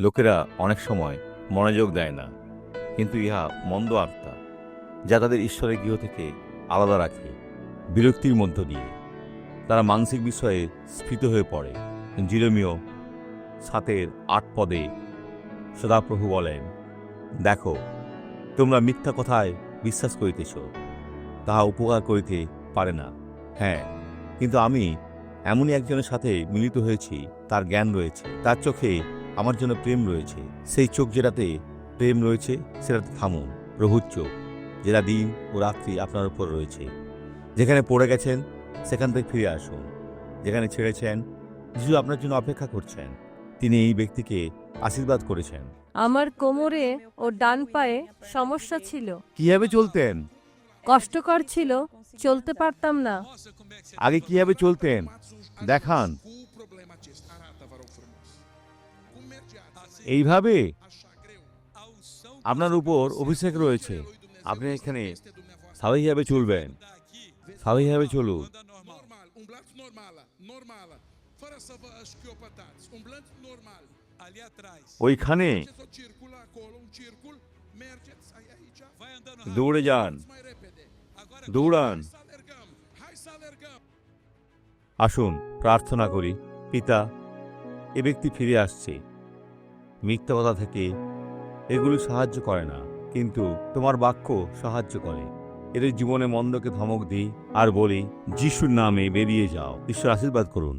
লোকেরা অনেক সময় মনোযোগ দেয় না, কিন্তু ইহা মন্দ আত্মা, যা তাদের ঈশ্বরের গৃহ থেকে আলাদা রাখে, বিরক্তির মধ্য দিয়ে। তারা মানসিক বিষয়ে স্ফীত হয়ে পড়ে। জিরমীয় সাতের আট পদে সদাপ্রভু বলেন, দেখো, তোমরা মিথ্যা কথায় বিশ্বাস করিতেছ, তাহা উপকার করিতে পারে না। হ্যাঁ কিন্তু আমি এমনই একজনের সাথে মিলিত হয়েছি, তার জ্ঞান রয়েছে, তার চোখে আমার জন্য প্রেম রয়েছে। সেই চোখ যেটাতে প্রেম রয়েছে সেটাতে থামুন। প্রভুর চোখ যেটা দিন ও রাত্রি আপনার উপর রয়েছে। যেখানে পড়ে গেছেন সেখান থেকে ফিরে আসুন। যেখানে ছেড়েছেন যিশু আপনার জন্য অপেক্ষা করছেন। তিনি এই ব্যক্তিকে আশীর্বাদ করেছেন। আমার কোমরে ও ডান পায়ে সমস্যা ছিল। কীভাবে চলতেন? কষ্টকর ছিল চলতে পারতাম না। আগে কীভাবে চলতেন? দেখান। এইভাবে? আপনার উপর অভিষেক রয়েছে। আপনি এখানে স্বাভাবিকভাবে চলবেন। স্বাভাবিকভাবে চলুন। ওইখানে দৌড়ে যান। দৌড়ান। আসুন, প্রার্থনা করি, পিতা, এ ব্যক্তি ফিরে আসছে। মিথ্যা কথা থেকে এগুলি সাহায্য করে না, কিন্তু তোমার বাক্য সাহায্য করে। এদের জীবনে মন্দকে ধমক দিই আর বলি, যিশুর নামে বেরিয়ে যাও, ঈশ্বর আশীর্বাদ করুন।